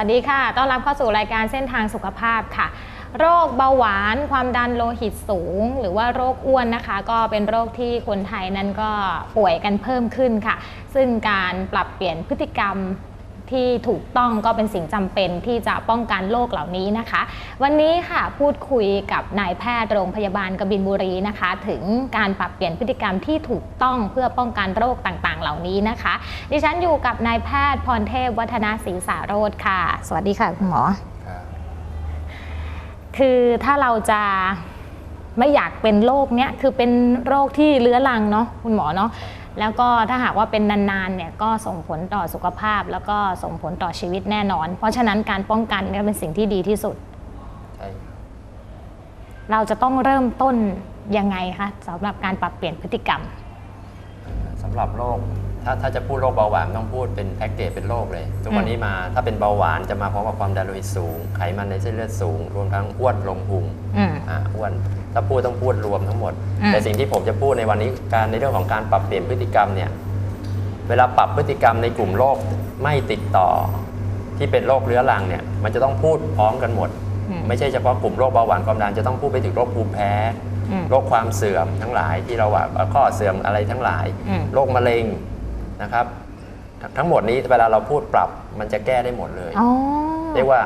สวัสดีค่ะ ต้อนรับเข้าสู่รายการเส้นทางสุขภาพค่ะ โรคเบาหวาน ความดันโลหิตสูง หรือว่าโรคอ้วนนะคะ ก็เป็นโรคที่คนไทยนั้นก็ป่วยกันเพิ่มขึ้นค่ะ ซึ่งการปรับเปลี่ยนพฤติกรรม ที่ถูกต้องก็เป็นสิ่งจำเป็นที่จะป้องกันโรคเหล่านี้นะคะ วันนี้ค่ะพูดคุยกับนายแพทย์โรงพยาบาลกบินบุรีนะคะ ถึงการปรับเปลี่ยนพฤติกรรมที่ถูกต้องเพื่อป้องกันโรคต่างๆ เหล่านี้นะคะ ดิฉันอยู่กับนายแพทย์พรเทพวัฒนาศรีสารโรธค่ะ สวัสดีค่ะคุณหมอครับคือถ้าเราจะไม่อยากเป็นโรคเนี้ยคือเป็นโรคที่เรื้อรังเนาะคุณหมอเนาะแล้วก็ถ้าหากว่าเป็นนานๆเนี่ยก็ส่งผลต่อสุขภาพ แล้วก็ส่งผลต่อชีวิตแน่นอน เพราะฉะนั้นการป้องกันเนี่ยเป็นสิ่งที่ดีที่สุด ใช่ครับเราจะต้องเริ่มต้นยังไงคะสำหรับการปรับเปลี่ยนพฤติกรรม สำหรับโรคถ้าถ้าจะพูดโรคเบาหวานต้องพูดเป็นแพ็กเกจเป็นโรคเลย ทุกวันนี้มาถ้าเป็นเบาหวานจะมาพร้อมกับความดันโลหิตสูง ไขมันในเส้นเลือดสูง รวมทั้งอ้วนลงพุงอืม อ่าอ้วน ถ้าพูดต้องพูดรวมทั้งหมดอืมแต่สิ่งที่ผมจะพูดในวันนี้การในเรื่องของการปรับเปลี่ยนพฤติกรรมเนี่ยเวลาปรับพฤติกรรมในกลุ่มโรคไม่ติดต่อที่เป็นโรคเรื้อรังเนี่ยมันจะต้องพูดพร้อมกันหมดอืมไม่ใช่เฉพาะกลุ่มโรคเบาหวานความดันจะต้องพูดไปถึงโรคภูมิแพ้อืมโรคความเสื่อมทั้งหลายที่เราว่าข้อเสื่อมอะไรทั้งหลายอืมโรคมะเร็งนะครับททั้งหมดนี้เวลาเราพูดปรับมันจะแก้ได้หมดเลยอ๋อเรียกว่า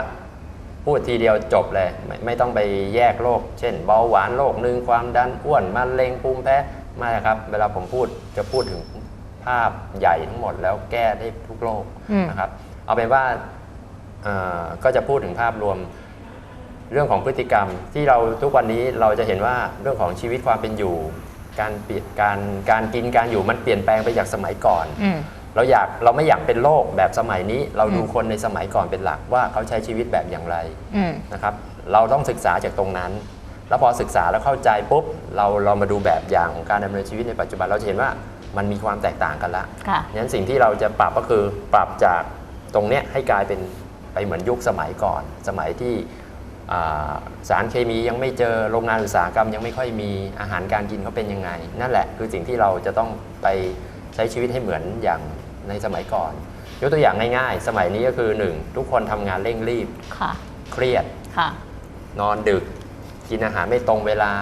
พูดทีเดียวจบเลยไม่ไม่ต้องไปแยกโรคเช่นเบาหวานโรคหนึ่งความดันอ้วนมะเร็งภูมิแพ้ไม่ครับ เวลาผมพูดจะพูดถึงภาพใหญ่ทั้งหมดแล้วแก้ได้ทุกโรคอืมนะครับ เอาเป็นว่าเอ่อก็จะพูดถึงภาพรวมเรื่องของพฤติกรรมที่เราทุกวันนี้เราจะเห็นว่าเรื่องของชีวิตความเป็นอยู่ การเปลี่ยนการการกินการอยู่มันเปลี่ยนแปลงไปจากสมัยก่อนอืม เราอยากเราไม่อยากเป็นโรคแบบสมัยนี้ เราดูอืมคนในสมัยก่อนเป็นหลักว่าเขาใช้ชีวิตแบบอย่างไรอืมนะครับเราต้องศึกษาจากตรงนั้น แล้วพอศึกษาแล้วเข้าใจปุ๊บเราเรามาดูแบบอย่างของการดำเนินชีวิตในปัจจุบันเราจะเห็นว่ามันมีความแตกต่างกันละ ค่ะงั้นสิ่งที่เราจะปรับก็คือปรับจากตรงเนี้ยให้กลายเป็นไปเหมือนยุคสมัยก่อน สมัยที่อ่าสารเคมียังไม่เจอโรงงานอุตสาหกรรม ยังไม่ค่อยมีอาหารการกินเขาเป็นยังไง นั่นแหละคือสิ่งที่เราจะต้องไปใช้ชีวิตให้เหมือนอย่าง ในสมัยก่อน ยกตัวอย่างง่ายๆ สมัยนี้ก็คือหนึ่งทุกคนทำงานเร่งรีบ ค่ะ เครียด ค่ะ นอนดึก กินอาหารไม่ตรงเวลา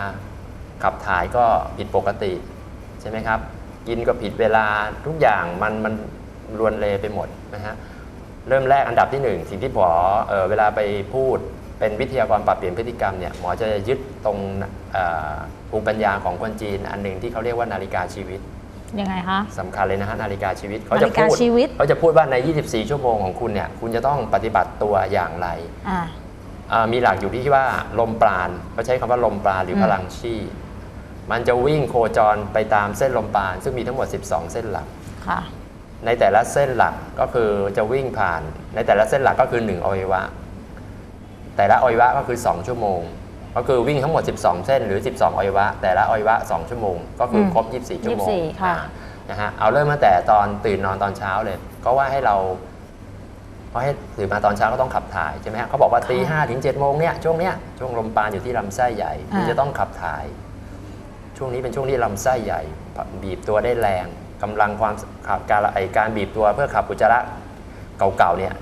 ขับถ่ายก็ผิดปกติ ใช่ไหมครับ กินก็ผิดเวลาทุกอย่างมันมันรวนเลไปหมดนะฮะ เริ่มแรกอันดับที่หนึ่งสิ่งที่หมอเออเวลาไปพูดเป็นวิทยากรปรับเปลี่ยนพฤติกรรมเนี่ยหมอจะยึดตรงเอ่อภูมิปัญญาของคนจีน อันหนึ่งที่เขาเรียกว่านาฬิกาชีวิต ยังไงคะ สำคัญเลยนะฮะนาฬิกาชีวิตเขานาจะฬิกาพูดชีวิต เขาจะพูดว่าใน 24 ชั่วโมงของคุณเนี่ยคุณจะต้องปฏิบัติตัวอย่างไรอ่า อ่ามีหลักอยู่ที่ว่าลมปราณเขาใช้คำว่าลมปราณหรือมพลังชีพมันจะวิ่งโคจรไปตามเส้นลมปราณซึ่งมีทั้งหมด 12 เส้นหลัก ค่ะ ในแต่ละเส้นหลักก็คือจะวิ่งผ่าน ในแต่ละเส้นหลักก็คือ 1 อวัยวะ แต่ละอวัยวะก็คือ 2 ชั่วโมง ก็คือวิ่งทั้งหมด 12 เส้นหรือ 12อวัยวะ แต่ละอวัยวะ 2 ชั่วโมง ก็คืออมครบ 24 ชั่วโมง24ค่ะ อ่านะฮะเอาเริ่มตั้งแต่ตอนตื่นนอนตอนเช้าเลย ก็ว่าให้เราเพราะให้ตื่นมาตอนเช้าก็ต้องขับถ่ายใช่ไหมฮะเขาบอกว่าตีห้าถึงเจ็ดโมงเนี่ยช่วงเนี้ยช่วงลมปราณอยู่ที่ลำไส้ใหญ่คุณอ่าจะต้องขับถ่าย ช่วงนี้เป็นช่วงที่ลำไส้ใหญ่ บีบตัวได้แรงกำลังความขับการไอการบีบตัวเพื่อขับอุจจาระเก่าๆเนี่ย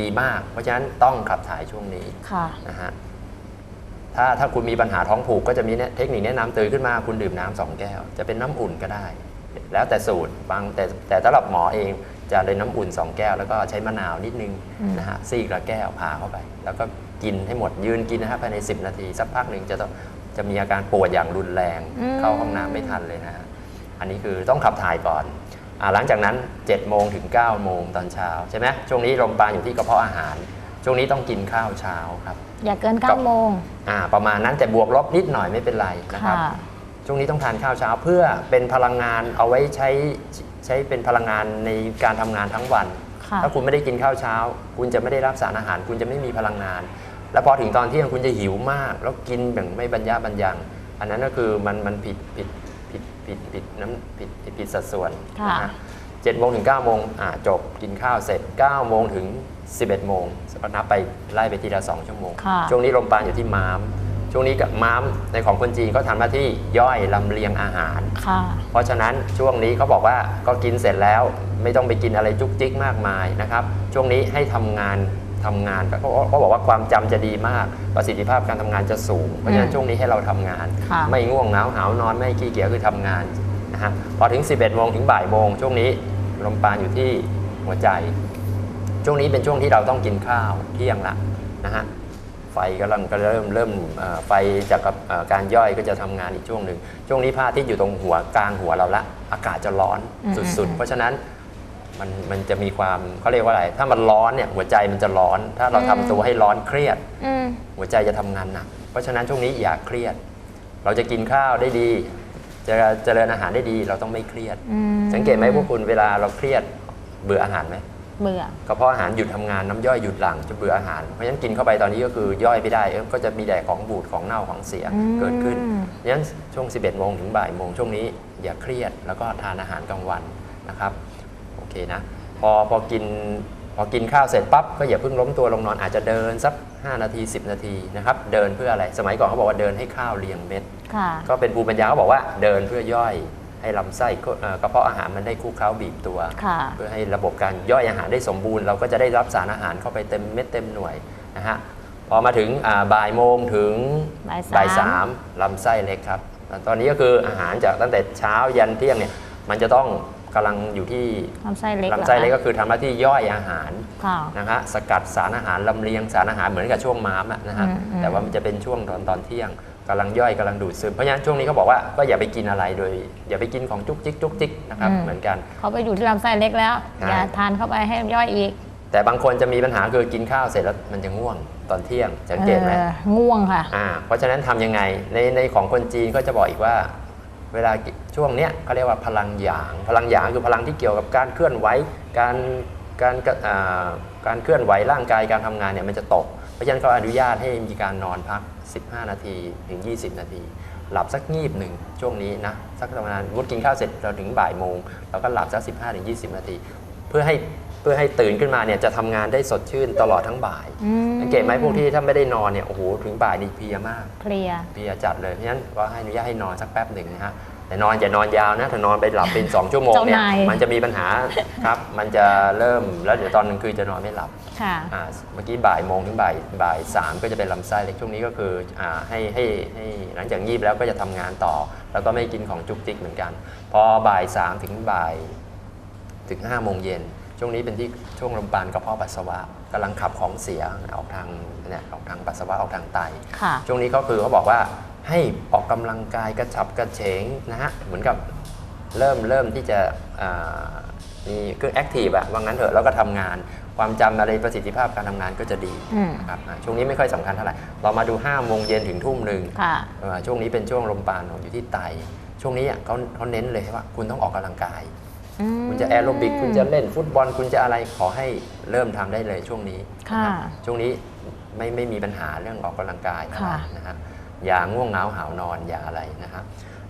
ดีมาก เพราะฉะนั้นต้องขับถ่ายช่วงนี้ ค่ะ นะฮะ ถ้าถ้าคุณมีปัญหาท้องผูกก็จะมีเนี่ยเทคนิคแนะนำตื่นขึ้นมาคุณดื่มน้ำสองแก้ว จะเป็นน้ำอุ่นก็ได้ แล้วแต่สูตรบางแต่แต่สำหรับหมอเองจะเลยน้ำอุ่น 2 แก้ว แล้วก็ใช้มะนาวนิดนึงอืมนะฮะซีกละแก้วพาเข้าไป แล้วก็กินให้หมดยืนกินนะฮะภายใน 10 นาที สักพักหนึ่งจะต้องจะมีอาการปวดอย่างรุนแรง เข้าห้องน้ำไม่ทันเลยนะฮะอันนี้คือต้องขับถ่ายก่อนอาหลังจากนั้น7โมงถึง9โมงตอนเช้าใช่ไหมช่วงนี้ลมปราณอยู่ที่กระเพาะอาหาร ช่วงนี้ต้องกินข้าวเช้าครับ อย่าเกินก็9โมงอ่าประมาณนั้นแต่บวกลบนิดหน่อยไม่เป็นไรนะครับค่ะช่วงนี้ต้องทานข้าวเช้าเพื่อเป็นพลังงานเอาไว้ใช้ใช้เป็นพลังงานในการทำงานทั้งวันค่ะถ้าคุณไม่ได้กินข้าวเช้า คุณจะไม่ได้รับสารอาหาร คุณจะไม่มีพลังงาน แล้วพอถึงตอนเที่ยงคุณจะหิวมาก แล้วกินแบบไม่บรรยาบรรยัง อันนั้นก็คือมันมันผิดผิดผิดผิดผิดน้ำผิดผิดผิดสัดส่วนค่ะนะฮะเจ็ดโมงถึง9ก้าโมงอ่าจบกินข้าวเสร็จ9ก้าโมงถึง 11โมง ก็นับไปไล่ไปทีละ2ชั่วโมง ค่ะช่วงนี้ลมปราณอยู่ที่ม้าม ช่วงนี้กับม้ามในของคนจีนก็ทำหน้าที่ย่อยลำเลียงอาหาร ค่ะ เพราะฉะนั้นช่วงนี้เขาบอกว่าก็กินเสร็จแล้วไม่ต้องไปกินอะไรจุกจิกมากมายนะครับ ช่วงนี้ให้ทำงานทำงานเขาบอกเขาบอกว่าความจำจะดีมาก ประสิทธิภาพการทำงานจะสูง เพราะฉะนั้นช่วงนี้ให้เราทำงาน ค่ะ ไม่ง่วงเหงาหาวนอนไม่ขี้เกียจคือทำงานนะฮะพอถึง 11โมงถึงบ่ายโมงช่วงนี้ลมปราณอยู่ที่หัวใจ ช่วงนี้เป็นช่วงที่เราต้องกินข้าวเที่ยงละนะฮะไฟกำลังก็เริ่มเริ่มเอ่อไฟจากกับเอ่อการย่อยก็จะทำงานอีกช่วงหนึ่งช่วงนี้พระอาทิตย์อยู่ตรงหัวกลางหัวเราละ อากาศจะร้อนอืมสุดๆ เพราะฉะนั้นมันมันจะมีความเขาเรียกว่าอะไร ถ้ามันร้อนเนี่ยหัวใจมันจะร้อน ถ้าเราทำตัวให้ร้อนเครียดอืมหัวใจจะทำงานหนัก เพราะฉะนั้นช่วงนี้อย่าเครียด เราจะกินข้าวได้ดี จะเจริญอาหารได้ดี เราต้องไม่เครียดอืมสังเกตไหมพวกคุณเวลาเราเครียดเบื่ออาหารไหม เบื่อกระเพาะอาหารหยุดทำงานน้ำย่อยหยุดหลั่งจะเบื่ออาหาร เพราะฉะนั้นกินเข้าไปตอนนี้ก็คือย่อยไม่ได้เอ้ยก็จะมีแต่ของบูดของเน่าของเสียอืมเกิดขึ้นเพราะฉะนั้นช่วง 11โมงถึงบ่ายโมงช่วงนี้อย่าเครียดแล้วก็ทานอาหารกลางวันนะครับโอเคนะพอพอกินพอกินข้าวเสร็จปั๊บก็อย่าเพิ่งล้มตัวลงนอนอาจจะเดินสัก 5 นาที 10 นาทีนะครับเดินเพื่ออะไร สมัยก่อนเขาบอกว่าเดินให้ข้าวเรียงเม็ดค่ะก็เป็นภูมิปัญญาเขาบอกว่าเดินเพื่อย่อย ให้ลำไส้ก็เอ่อกระเพาะอาหารมันได้คลุกเคล้าบีบตัวค่ะเพื่อให้ระบบการย่อยอาหารได้สมบูรณ์ เราก็จะได้รับสารอาหารเข้าไปเต็มเม็ดเต็มหน่วยนะฮะพอมาถึงอ่าบ่ายโมงถึงบ่ายสามบ่ายสามลำไส้เล็กครับแล้วตอนนี้ก็คืออาหารจากตั้งแต่เช้ายันเที่ยงเนี่ยมันจะต้องกำลังอยู่ที่ลำไส้เล็กหรอลำไส้เล็กคะก็คือทำหน้าที่ย่อยอาหารค่ะนะฮะสกัดสารอาหารลำเลียงสารอาหารเหมือนกับช่วงม้ามอะนะฮะอืมอืมแต่ว่ามันจะเป็นช่วงตอนตอนเที่ยง กำลังย่อยกำลังดูดซึมเพราะฉะนั้นช่วงนี้เขาบอกว่าก็อย่าไปกินอะไรโดย อย่าไปกินของจุกจิกจุกจิกนะครับเหมือนกันเขาไปอยู่ที่ลำไส้เล็กแล้วใช่อย่าทานเข้าไปให้ย่อยอีก แต่บางคนจะมีปัญหาคือกินข้าวเสร็จแล้วมันจะง่วงตอนเที่ยงสังเกตไหมออง่วงค่ะอ่าเพราะฉะนั้นทำยังไงในในของคนจีนก็จะบอกอีกว่า เวลาช่วงเนี้ยเขาเรียกว่าพลังหยาง พลังหยางคือพลังที่เกี่ยวกับการเคลื่อนไหวการการกระอ่าการเคลื่อนไหวร่างกายการทำงานเนี่ยมันจะตก เพราะฉะนั้นเขาอนุญาตให้มีการนอนพัก 15 นาทีถึง 20 นาที หลับสักงีบหนึ่งช่วงนี้นะสักประมาณวุฒกินข้าวเสร็จเราถึงบ่ายโมงเราก็หลับสัก 15ถึง20 นาที เพื่อให้เพื่อให้ตื่นขึ้นมาเนี่ยจะทำงานได้สดชื่นตลอดทั้งบ่ายอืมสังเกตไหมพวกที่ถ้าไม่ได้นอนเนี่ยโอ้โหถึงบ่ายนี่เพลียมากเพลียเพลียจัดเลยเพราะฉะนั้นก็ให้อนุญาตให้นอนสักแป๊บหนึ่งนะฮะ แต่นอนอย่านอนยาวนะถ้านอนไปหลับเป็น2ชั่วโมงเนี่ยเจ้านาย มันจะมีปัญหาครับ มันจะเริ่มแล้วเดี๋ยวตอนกลางคืนจะนอนไม่หลับค่ะ อ่าเมื่อกี้บ่ายโมงถึงบ่ายบ่ายสามก็จะเป็นลำไส้เล็กช่วงนี้ก็คืออ่าให้ให้ให้หลังจากยีบแล้วก็จะทำงานต่อ แล้วก็ไม่กินของจุกจิกเหมือนกัน พอบ่ายสามถึงบ่ายถึง5้าโมงเย็นช่วงนี้เป็นที่ช่วงลมปานกระเพาะปัสสาวะกำลังขับของเสียออกทางเนี่ยออกทางปัสสาวะออกทางไต ค่ะ ช่วงนี้ก็คือเขาบอกว่า ให้ออกกำลังกายกระฉับกระเฉงนะฮะเหมือนกับเริ่มเริ่มที่จะอ่ามีคือแอคทีฟอะว่างั้นเถอะแล้วก็ทำงานความจำอะไรประสิทธิภาพการทำงานก็จะดีอืมนะครับอ่าช่วงนี้ไม่ค่อยสำคัญเท่าไหร่เรามาดู5โมงเย็นถึงทุ่มหนึ่งค่ะเอ่อช่วงนี้เป็นช่วงลมปราณของอยู่ที่ไต ช่วงนี้อะเขาเขาเน้นเลยว่าคุณต้องออกกำลังกายอืมคุณจะแอโรบิกคุณจะเล่นฟุตบอล คุณจะอะไรขอให้เริ่มทำได้เลยช่วงนี้ค่ะนะครับช่วงนี้ไม่ไม่มีปัญหาเรื่องออกกำลังกายอะไรค่ะนะฮะ อย่าง่วงเหงาหาวนอนอย่าอะไรนะครับ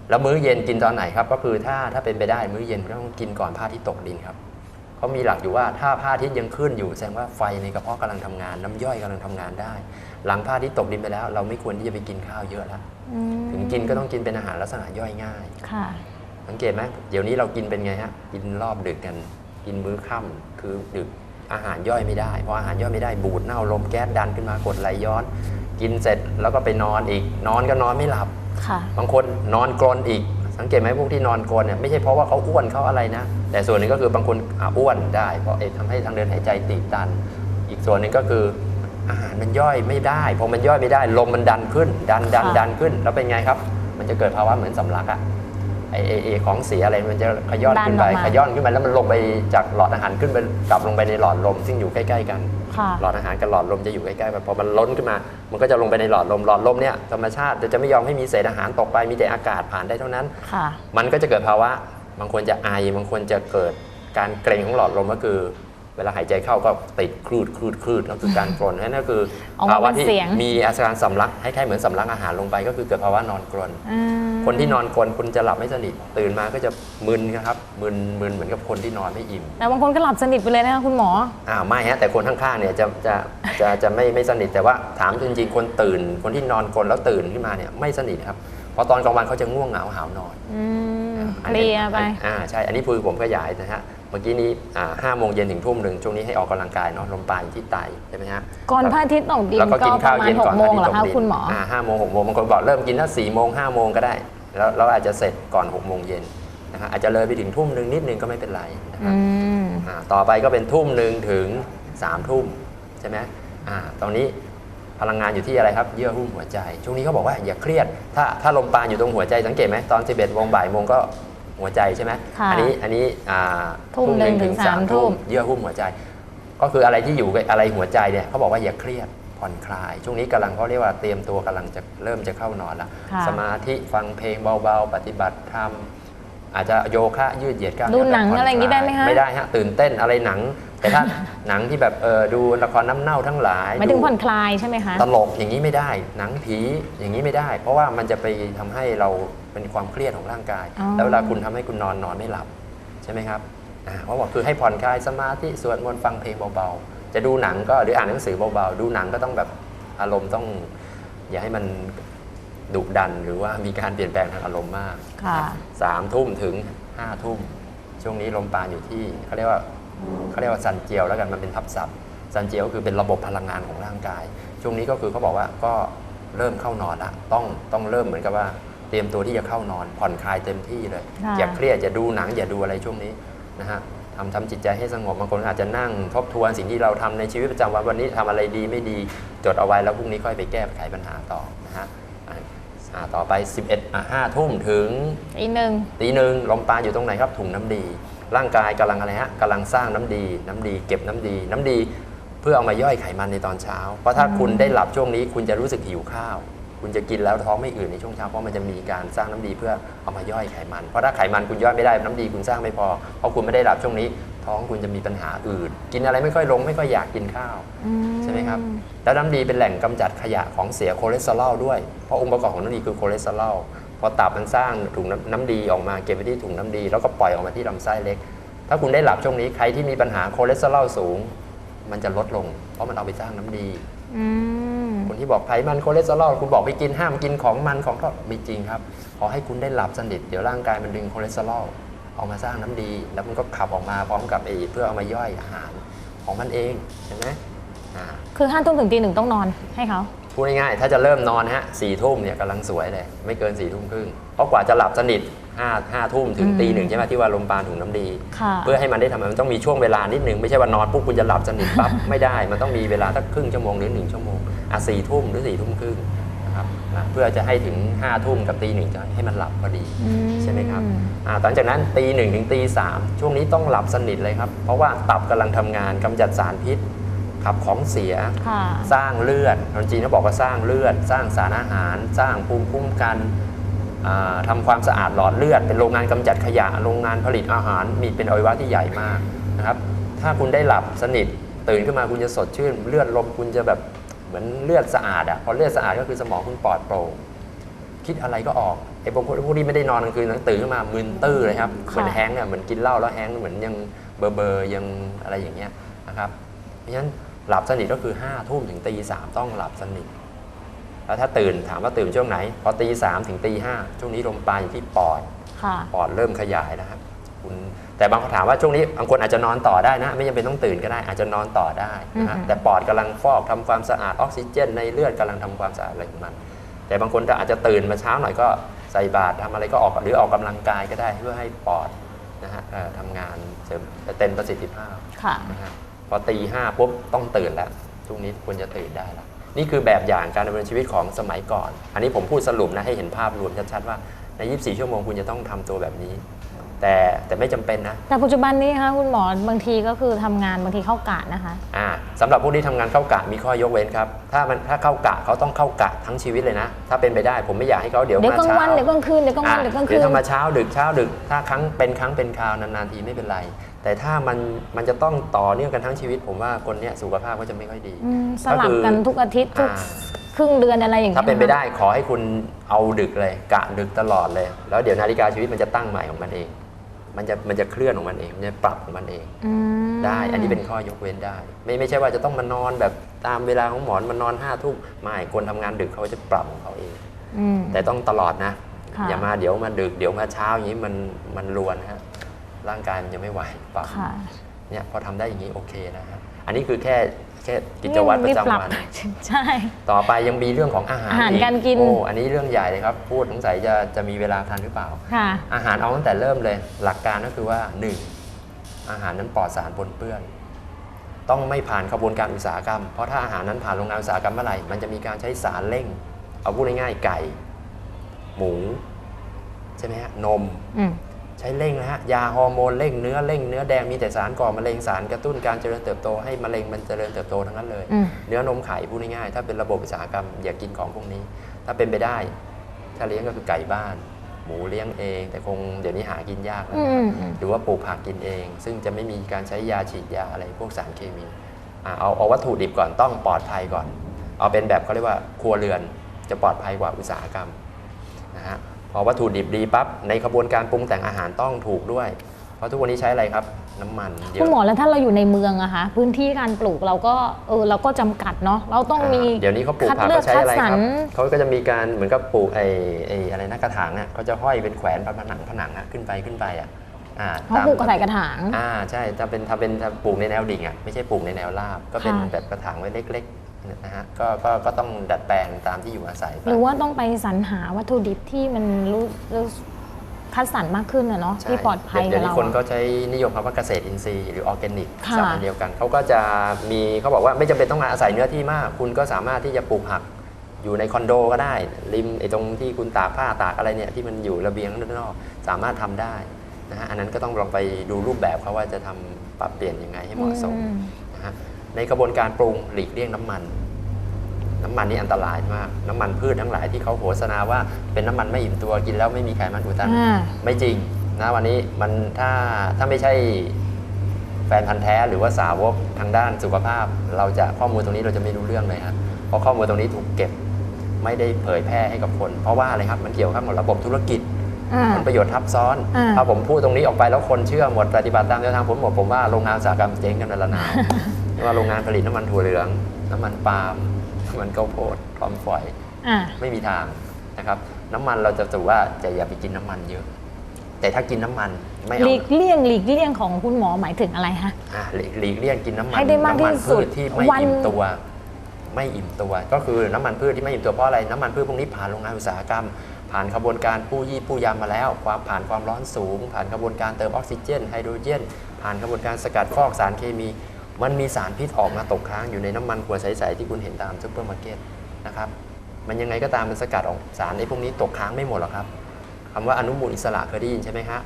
แล้วมื้อเย็นกินตอนไหนครับ ก็คือถ้าถ้าเป็นไปได้มื้อเย็นก็ต้องกินก่อนพระอาทิตย์ตกดินครับเขามีหลักอยู่ว่าถ้าพระอาทิตย์ยังขึ้นอยู่แสดงว่าไฟในกระเพาะกำลังทำงานน้ำย่อยกำลังทำงานได้ หลังพระอาทิตย์ตกดินไปแล้ว เราไม่ควรที่จะไปกินข้าวเยอะแล้วอืมถึงกินก็ต้องกินเป็นอาหารลักษณะย่อยง่ายค่ะสังเกตไหมเดี๋ยวนี้เรากินเป็นไงฮะกินรอบดึกกัน กินมื้อค่ำคือดึก อาหารย่อยไม่ได้เพราะอาหารย่อยไม่ได้บูดเน่าลมแก๊สดันขึ้นมากดไหลย้อน กินเสร็จแล้วก็ไปนอนอีก นอนก็นอนไม่หลับค่ะบางคนนอนกรนอีก สังเกตไหมพวกที่นอนกรนเนี่ยไม่ใช่เพราะว่าเขาอ้วนเขาอะไรนะ แต่ส่วนหนึ่งก็คือบางคนอะอ้วนได้ เพราะเอ๊ะทำให้ทางเดินหายใจตีบตัน อีกส่วนหนึ่งก็คืออาหารมันย่อยไม่ได้พอมันย่อยไม่ได้ลมมันดันขึ้น ดันดันค่ะดันขึ้น แล้วเป็นไงครับ มันจะเกิดภาวะเหมือนสำลักอะ ไอไอไอของเสียอะไรมันจะขย้อนขึ้นไปดันออกมา ขย้อนขึ้นไปแล้วมันลงไปจากหลอดอาหารขึ้นไปกลับลงไปในหลอดลมซึ่งอยู่ใกล้ๆกัน ค่ะ หลอดอาหารกับหลอดลมจะอยู่ใกล้ๆกันพอมันล้นขึ้นมา มันก็จะลงไปในหลอดลม หลอดลมเนี่ยธรรมชาติจะไม่ยอมให้มีเศษอาหารตกไป มีแต่อากาศผ่านได้เท่านั้น ค่ะ มันก็จะเกิดภาวะ บางคนจะไอ บางคนจะเกิดการเกร็งของหลอดลมก็คือ เวลาหายใจเข้าก็ติดคลืดคลืดคลืดนั่นคือการกรนนั่นก็คือออกมาภาวะเป็นที่เสียงมีอาการสำลักคล้ายๆเหมือนสำลักอาหารลงไป ก็คือเกิดภาวะนอนกรนอืมคนที่นอนกรนคุณจะหลับไม่สนิทตื่นมาก็จะมึนนะครับมึนมึนเหมือนกับคนที่นอนไม่อิ่มแต่บางคนก็หลับสนิทไปเลยนะคะคุณหมออ้าวไม่ฮะแต่คนข้างๆเนี่ยจะจะจะจะไม่ไม่สนิทแต่ว่าถามจริงๆคนตื่น คนที่นอนกลนแล้วตื่นขึ้นมาเนี่ยไม่สนิทครับเพราะตอนกลางวันเขาจะง่วงเหงาหาวนอนอืมอัเพลียไป อ่าใช่ อันนี้คือผมขยายนะฮะ มื่อกี้นี้ห้าโมงเย็นถึงทุ่มหนึ่งช่วงนี้ให้ออกกำลังกายเนาะลมปราณอยู่ที่ไตใช่ไหมฮะก่อนพระอาทิตย์ตกดินแล้วก็ก็กินปข้าวระมาณเย็นหก่กอนโมงเหรอพคะระาทิตย์ตกดินคุณหมออห้าโมงหกโมงบางคนบอกเริ่มกินถ้าสี่โมงห้าโมงก็ได้ แล้วเราอาจจะเสร็จก่อนหกโมงเย็นนะฮะอาจจะเลยไปถึงทุ่มหนึ่งนิดนึงก็ไม่เป็นไรนะคอืรับมอ่าต่อไปก็เป็นทุ่มหนึ่งถึง3ามทุ่มใช่ไหมอ่าตรงนี้พลังงานอยู่ที่อะไรครับเยื่อหุ้มหัวใจ ช่วงนี้เขาบอกว่าอย่าเครียด ถ้าถ้าลมปราณอยู่ตรงหัวใจสังเกตไหมตอน 11โมงบ่ายโมงก็ หัวใจใช่ไหมค่ะอันี้อันนี้อ่าทุ่มหนึ่งถึงสามทุ่ม เยื่อหุ้มหัวใจ ก็คืออะไรที่อยู่กับอะไรหัวใจเนี่ยเขาบอกว่าอย่าเครียดผ่อนคลาย ช่วงนี้กำลังเขาเรียกว่าเตรียมตัวกำลังจะเริ่มจะเข้านอนละค่ะ สมาธิฟังเพลงเบาๆ ปฏิบัติธรรมอาจจะโยคะยืดเหยียดกล้ามดูเนื้หนังแบบผ่อะไรอย่างนี้ได้ไหมคะไม่ได้ฮะตื่นเต้นอะไรหนัง แต่ถ้า หนังที่แบบเออดูละครน้ำเน่าทั้งหลายหมายถึงดู ผ่อนคลายใช่ไหมคะ ตลกอย่างนี้ไม่ได้ หนังผีอย่างนี้ไม่ได้ เพราะว่ามันจะไปทำให้เรา เป็นความเครียดของร่างกาย อ๋อ แล้วเวลาคุณทำให้คุณนอนนอนไม่หลับใช่ไหมครับอ่าเขาบอกคือให้ผ่อนคลายสมาธิสวดมนต์ฟังเพลงเบาๆ จะดูหนังก็หรืออ่านหนังสือเบาๆ ดูหนังก็ต้องแบบอารมณ์ต้อง อย่าให้มันดุดันหรือว่ามีการเปลี่ยนแปลงทางอารมณ์มาก ค่ะ สามทุ่มถึงห้าทุ่ม ช่วงนี้ลมปราณอยู่ที่เขาเรียกว่าเขาเรียกว่าซันเจียวแล้วกันมันเป็นทับศัพท์ซันเจียวก็คือเป็นระบบพลังงานของร่างกาย ช่วงนี้ก็คือเขาบอกว่าก็เริ่มเข้านอนละต้องต้องเริ่มเหมือนกับว่าเต รียมตัวที่จะเข้านอน ผ่อนคลายเต็มที่เลย ค่ะ อย่าเครียดอย่าดูหนังอย่าดูอะไรช่วงนี้นะฮะทำทำจิตใจให้สงบบางคนอาจจะนั่งทบทวนสิ่งที่เราทำในชีวิตประจำวันวันนี้ทำอะไรดีไม่ดีจดเอาไว้แล้วพรุ่งนี้ค่อยไปแก้ไขปัญหาต่อนะฮะอ่าอ่าต่อไป 11อะ5ทุ่มถึง อีกหนึ่ง ตีหนึ่งลมปราณอยู่ตรงไหนครับถุงน้ำดี ร่างกายกำลังอะไรฮะกำลังสร้างน้ำดี น้ำดี เก็บน้ำดี น้ำดี เพื่อเอามาย่อยไขมันในตอนเช้า เพราะถ้าคุณได้หลับช่วงนี้ คุณจะรู้สึกหิวข้าว คุณจะกินแล้วท้องไม่อืดในช่วงเช้าเพราะมันจะมีการสร้างน้ำดีเพื่อเอามาย่อยไขมัน เพราะถ้าไขมันคุณย่อยไม่ได้น้ำดีคุณสร้างไม่พอ เพราะคุณไม่ได้หลับช่วงนี้ ท้องคุณจะมีปัญหาอืดกินอะไรไม่ค่อยลงไม่ค่อยอยากกินข้าวอืใช่ไหมครับแล้วน้ำดีเป็นแหล่งกำจัดขยะของเสียคอเลสเตอรอลด้วยเพราะองค์ประกอบของน้ำดีคือคอเลสเตอรอลพอตับมันสร้างถุงน้ำน้ำดีออกมาเก็บไว้ที่ถุงน้ำดี แล้วก็ปล่อยออกมาที่ลำไส้เล็ก ถ้าคุณได้หลับช่วงนี้ใครที่มีปัญหาคอเลสเตอรอลสูง มันจะลดลง เพราะมันเอาไปสร้างน้ำดีอืม คนที่บอกไขมันคอเลสเตอรอลคุณบอกไปกินห้ามกินของมันของทอดไม่จริงครับ ขอให้คุณได้หลับสนิทเดี๋ยวร่างกายมันดึงคอเลสเตอรอลออกมาสร้างน้ำดี แล้วมันก็ขับออกมาพร้อมกับไอ้เพื่อเอามาย่อยอาหารของมันเองเห็นไหมอ่าคือห้าทุ่มถึงตีหนึ่งต้องนอนให้เขาพูดง่ายๆถ้าจะเริ่มนอนฮะสี่ทุ่มเนี่ยกำลังสวยเลย ไม่เกินสี่ทุ่มครึ่งเพราะกว่าจะหลับสนิท ห้าห้าทุ่มถึงอืมตีหนึ่งใช่ไหมที่ว่าลมปราณถุงน้ำดีค่ะเพื่อให้มันได้ทำงานมันต้องมีช่วงเวลานิดนึงไม่ใช่ว่านอนปุ๊บคุณจะหลับสนิทปั๊บไม่ได้ มันต้องมีเวลาสักครึ่งชั่วโมงหรือหนึ่งชั่วโมงอะสี่ทุ่มหรือสี่ทุ่มครึ่งนะครับนะเพื่อจะให้ถึงห้าทุ่มกับตีหนึ่งจะให้มันหลับพอดีอืใช่ไหมครับอ่าหลังจากนั้นตีหนึ่งถึงตีสามช่วงนี้ต้องหลับสนิทเลยครับ เพราะว่าตับกำลังทำงานกำจัดสารพิษขับของเสียค่ะสร้างเลือดคนจีนเขาบอกว่าสร้างเลือด สร้างสารอาหาร สร้างภูมิคุ้มกันอ่า ทำาความสะอาดหลอดเลือด เป็นโรงงานกำจัดขยะ โรงงานผลิตอาหาร มีเป็นอวัยวะที่ใหญ่มากนะครับ ถ้าคุณได้หลับสนิทตื่นขึ้นมาคุณจะสดชื่น เลือดลมคุณจะแบบเหมือนเลือดสะอาดอะพอเลือดสะอาดก็คือสมองคุณปลอดโปร่งคิดอะไรก็ออกไอ้พวกพวกที่ไม่ได้นอนกลางคืนตื่นขึ้นมามึนตื้อเลยครับเหมือนแฮงก์อะเหมือนกินเหล้าแล้วแฮงก์เหมือนยังเบอร์เบอร์ยังอะไรอย่างเงี้ยนะครับเพราะฉะนั้นหลับสนิทก็คือ5้าทุ่มถึงตีสามต้องหลับสนิท แล้วถ้าตื่นถามว่าตื่นช่วงไหน พอตีสามถึงตีห้าช่วงนี้ลมปราณอยู่ที่ปอดค่ะปอดเริ่มขยายนะครับคุณแต่บางคนถามว่าช่วงนี้บางคนอาจจะนอนต่อได้นะ ไม่จำเป็นต้องตื่นก็ได้ อาจจะนอนต่อได้นะฮะอือฮึแต่ปอดกำลังฟอกทำความสะอาดออกซิเจน ในเลือดกำลังทำความสะอาดอะไรของมัน แต่บางคนอาจจะตื่นมาเช้าหน่อยก็ใส่บาตรทำอะไรก็ออกหรือออกกำลังกายก็ได้เพื่อให้ปอดนะฮะเอ่อทำงานเสริมเต็มประสิทธิภาพค่ะนะฮะพอตีห้าปุ๊บต้องตื่นแล้วช่วงนี้ควรจะตื่นได้แล้ว นี่คือแบบอย่างการดำเนินชีวิตของสมัยก่อน อันนี้ผมพูดสรุปนะให้เห็นภาพรวมชัดๆว่าใน 24 ชั่วโมงคุณจะต้องทำตัวแบบนี้ แต่แต่ไม่จำเป็นนะ แต่ปัจจุบันนี้คะคุณหมอบางทีก็คือทำงานบางทีเข้ากะนะคะอ่าสำหรับผู้ที่ทำงานเข้ากะมีข้อยกเว้นครับ ถ้ามันถ้าเข้ากะเขาต้องเข้ากะทั้งชีวิตเลยนะ ถ้าเป็นไปได้ผมไม่อยากให้เขาเดี๋ยวเดี๋ยวมากลางเช้าวันเดี๋ยวกลางคืนเดี๋ยวกลางวันอะเดี๋ยวกลางเดี๋คืยวนทำมาเช้าดึกเช้าดึกถ้าครั้งเป็นครั้งเป็นคราวนานๆทีไม่เป็นไร แต่ถ้ามันมันจะต้องต่อเนื่องกันทั้งชีวิต ผมว่าคนเนี้ยสุขภาพก็จะไม่ค่อยดีอืมสลับกันทุกอาทิตย์ทุกอ่าครึ่งเดือนอะไรอย่างเงี้ยถ้าเป็นไปะคะได้ขอให้คุณเอาดึกเลย กะดึกตลอดเลย แล้วเดี๋ยวนาฬิกาชีวิตมันจะตั้งใหม่ของมันเอง มันจะมันจะเคลื่อนของมันเองมันจะปรับของมันเอง อืมได้ อันนี้เป็นข้อยกเว้นได้ ไม่ไม่ใช่ว่าจะต้องมานอนแบบตามเวลาของหมอนมานอนห้าทุ่มไม่คนทำงานดึกเขาจะปรับของเขาเอง อืม แต่ต้องตลอดนะ ค่ะ อย่ามาเดี๋ยวมาดึกเดี๋ยวมาเช้าอย่างนี้มันมันรวนนะฮะ ร่างกายมันยังไม่ไหวปรับค่ะเนี่ยพอทำได้อย่างนี้โอเคนะฮะอันนี้คือแค่แค่กิจวัตรประจำวัน ใช่ ต่อไปยังมีเรื่องของอาหารอาหารอีการกิน โอ้ อันนี้เรื่องใหญ่เลยครับ พูดสงสัยจะจะมีเวลาทันหรือเปล่าค่ะอาหารเอาตั้งแต่เริ่มเลย หลักการก็คือว่า 1. อาหารนั้นปลอดสารปนเปื้อน ต้องไม่ผ่านกระบวนการอุตสาหกรรม เพราะถ้าอาหารนั้นผ่านโรงงานอุตสาหกรรมเมื่อไหร่ มันจะมีการใช้สารเร่ง เอาพูดง่ายๆไก่ หมู ใช่ไหมฮะ นมอืม ใช้เร่งนะฮะยาฮอร์โมนเร่งเนื้อเร่งเนื้อแดงมีแต่สารก่อมะเร็งสารกระตุ้นการเจริญเติบโตให้มะเร็งมันเจริญเติบโตทั้งนั้นเลย อืม เนื้อนมไข่พูดง่ายๆถ้าเป็นระบบอุตสาหกรรมอย่ากินของพวกนี้ ถ้าเป็นไปได้ ถ้าเลี้ยงก็คือไก่บ้าน หมูเลี้ยงเอง แต่คงเดี๋ยวนี้หากินยากแล้วอืนะมอืม หรือว่าปลูกผักกินเอง ซึ่งจะไม่มีการใช้ยาฉีดยาอะไรพวกสารเคมีอะเอาเอาวัตถุดิบก่อนต้องปลอดภัยก่อน เอาเป็นแบบเขาเรียกว่าครัวเรือนจะปลอดภัยกว่าอุตสาหกรรมนะฮะ พอวัตถุดิบดีปั๊บในกระบวนการปรุงแต่งอาหารต้องถูกด้วย เพราะทุกวันนี้ใช้อะไรครับ น้ำมันเยคุณอะหมอแล้วถ้าเราอยู่ในเมืองอะคะพื้นที่การปลูกเราก็เออเราก็จำกัดเนาะเราต้องมีอ่าเดี๋ยวนี้เขาปลูกคัดผักเลือเขากใช้อะไรคัดสรครรับเขาก็จะมีการเหมือนกับปลูกไอ้ไอ้อะไรนะกระถางเนี่ยเขาจะห้อยเป็นแขวนผนังผนังอะขึ้นไปขึ้นไปอะอ่าเขาปลูกกระใส่กระถาง อ่าใช่ถ้าเป็นถ้าเป็นถ้าปลูกในแนวดิ่งอะไม่ใช่ปลูกในแนวราบก็เป็นค่ะ แบบกระถางไว้เล็ก ๆ นะฮะก็ก็ก็ต้องดัดแปลงตามที่อยู่อาศัยไปหรือว่าต้องไปสรรหาวัตถุดิบที่มันรู้รู้คัดสรรมากขึ้นอะเนาะใช่ที่ปลอดภัยเดี๋กัยวบนี้เรา คนก็อะใช้นิยมคำว่าเกษตรอินทรีย์หรือออร์แกนิกค่ะ สารเดียวกันเขาก็จะมีเขาบอกว่าไม่จำเป็นต้องอาศัยเนื้อที่มาก คุณก็สามารถที่จะปลูกผักอยู่ในคอนโดก็ได้ ริมไอ้ตรงที่คุณตากผ้าตากอะไรเนี่ยที่มันอยู่ระเบียงด้านนอกสามารถทำได้นะฮะอันนั้นก็ต้องลองไปดูรูปแบบเขาว่าจะทำปรับเปลี่ยนยังไงให้เหมาะสม อืนะฮะ ในกระบวนการปรุงหลีกเลี่ยงน้ำมัน น้ำมันนี่อันตรายมาก น้ำมันพืชทั้งหลายที่เขาโฆษณาว่าเป็นน้ำมันไม่อิ่มตัวกินแล้วไม่มีไขมันอุดตันอ่าไม่จริงนะวันนี้มันถ้าถ้าไม่ใช่แฟนพันธ์แท้หรือว่าสาวกทางด้านสุขภาพ เราจะข้อมูลตรงนี้เราจะไม่รู้เรื่องเลยครับเพราะข้อมูลตรงนี้ถูกเก็บไม่ได้เผยแพร่ให้กับคน เพราะว่าอะไรครับมันเกี่ยวข้องกับระบบธุรกิจอ่าผลประโยชน์ทับซ้อนอ่าถ้าผมพูดตรงนี้ออกไปแล้วคนเชื่อหมดปฏิบัติตามแนวทางผมหมดผมว่าโรงงานอุตสาหกรรมเจ๊งกันไปละนาวไม่ ว่าโรงงานผลิตน้ำมันถั่วเหลือง น้ำมันปาล์มน้ำมันข้าวโพดทอมฝอยอ่าไม่มีทางนะครับ น้ำมันเราจะถือว่าจะอย่าไปกินน้ำมันเยอะ แต่ถ้ากินน้ำมันไม่หเอาลีกเลี่ยงหลีกเลี่ยงของคุณหมอหมายถึงอะไรคะ อะหลีกหลีกเลี่ยงกินน้ำมันให้ได้มากน้ำมัที่สุพืดชที่ไม่วัน อิ่มตัว ไม่อิ่มตัว ก็คือน้ำมันพืชที่ไม่อิ่มตัวเพราะอะไรน้ำมันพืชพวกนี้ผ่านโรงงานอุตสาหกรรม ผ่านกระบวนการผู้ยี่ผู้ยำมาแล้ว ความผ่านความร้อนสูง ผ่านกระบวนการเติมออกซิเจนไฮโดรเจน ผ่านกระบวนการสกัดฟอกสารเคมี มันมีสารพิษออกมาตกค้างอยู่ในน้ำมันขวดใสๆที่คุณเห็นตามซุปเปอร์มาร์เก็ตนะครับมันยังไงก็ตามมันสกัดออกสารไอ้พวกนี้ตกค้างไม่หมดหรอกครับคำว่าอนุมูลอิสระเคยได้ยินใช่ไหมฮะ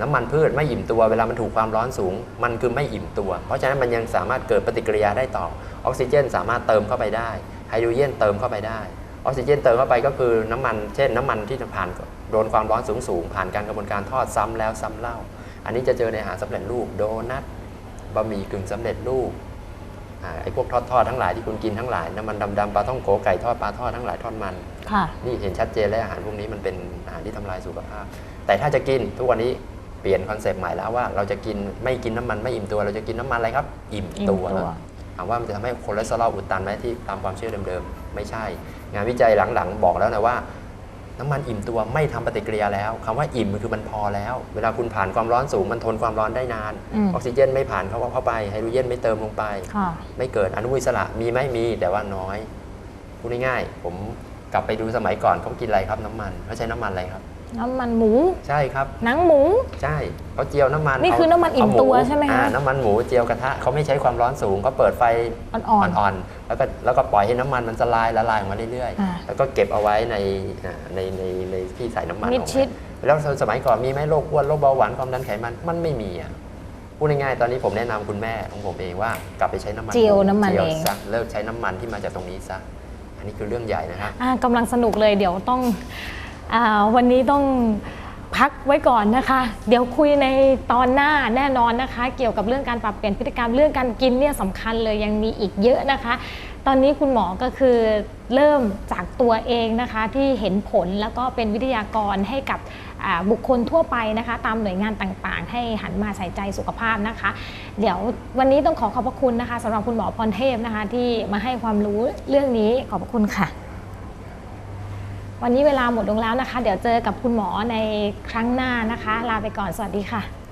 น้ำมันพืชไม่อิ่มตัวเวลามันถูกความร้อนสูง มันคือไม่อิ่มตัว เพราะฉะนั้นมันยังสามารถเกิดปฏิกิริยาได้ต่อ ออกซิเจน สามารถเติมเข้าไปได้ไฮโดรเจนเติมเข้าไปได้ออกซิเจนเติมเข้าไปก็คือน้ำมัน เช่น น้ำมันที่ผ่านโดนความร้อนสูงสูงผ่านการกระบวนการทอดซ้ำแล้วซ้ำเล่า อันนี้จะเจอในอาหารสำเร็จรูปโดนัท บะหมี่กึ่งสำเร็จรูปอ่าไอ้พวกทอดทอดๆทั้งหลายที่คุณกินทั้งหลายน้ำมันดำๆปลาท่องโกไก่ทอดปลาทอดทั้งหลายทอดมันค่ะนี่เห็นชัดเจนเลยอาหารพวกนี้มันเป็นอาหารที่ทำลายสุขภาพ แต่ถ้าจะกินทุกวันนี้เปลี่ยนคอนเซปต์ใหม่แล้วว่าเราจะกินไม่กินน้ำมันไม่อิ่มตัว เราจะกินน้ำมันอะไรครับ อิ่มอิ่มตัวตัวถามว่ามันจะทำให้คอเลสเตอรอลอุดตันไหมที่ตามความเชื่อเดิมๆ ไม่ใช่ งานวิจัยหลังๆ บอกแล้วนะว่า น้ำมันอิ่มตัวไม่ทำปฏิกิริยาแล้วคำว่าอิ่มมันคือมันพอแล้ว เวลาคุณผ่านความร้อนสูงมันทนความร้อนได้นานอืมออกซิเจนไม่ผ่านเข้าเข้าไปไฮโดรเจนไม่เติมลงไปค่ะไม่เกิดอนุมูลอิสระมีไหมมีแต่ว่าน้อยพูดง่ายๆผมกลับไปดูสมัยก่อนเขากินอะไรครับน้ำมันเขาใช้น้ำมันอะไรครับ น้ำมันหมู ใช่ครับ หนังหมู ใช่เขาเจียวน้ำมันนี่คือน้ำมันอิ่มเาตัวใช่ไหมคะอ่าน้ำมันหมูเจียวกระทะเขาไม่ใช้ความร้อนสูงเขาเปิดไฟอ่อนๆอ่อนๆแล้วก็แล้วก็ปล่อยให้น้ำมันมันละลายละลายออกมาเรื่อยอ่าๆแล้วก็เก็บเอาไว้ในอ่าในในในที่ใส่น้ำมันมิดออกชิดมาแล้วสมัยก่อนมีไหมโรคอ้วนโรคเบาหวานความดันไขมันมันไม่มีอะพูดง่ายๆ ตอนนี้ผมแนะนำคุณแม่ของผมเองว่ากลับไปใช้น้ำมันเจียวน้ำมันจียวเองซะเลิกใช้น้ำมันที่มาจากตรงนี้ซะ อันนี้คือเรื่องใหญ่นะครับอ่ากำลังสนุกเลยเดี๋ยวต้องอา วันนี้ต้องพักไว้ก่อนนะคะ เดี๋ยวคุยในตอนหน้าแน่นอนนะคะ เกี่ยวกับเรื่องการปรับเปลี่ยนพฤติกรรมเรื่องการกินเนี่ยสำคัญเลยยังมีอีกเยอะนะคะ ตอนนี้คุณหมอก็คือเริ่มจากตัวเองนะคะ ที่เห็นผลแล้วก็เป็นวิทยากรให้กับบุคคลทั่วไปนะคะ ตามหน่วยงานต่างๆ ให้หันมาใส่ใจสุขภาพนะคะ เดี๋ยววันนี้ต้องขอขอบพระคุณนะคะสำหรับคุณหมอพรเทพนะคะ ที่มาให้ความรู้เรื่องนี้ขอบพระคุณค่ะ วันนี้เวลาหมดลงแล้วนะคะ เดี๋ยวเจอกับคุณหมอในครั้งหน้านะคะ ลาไปก่อนสวัสดีค่ะ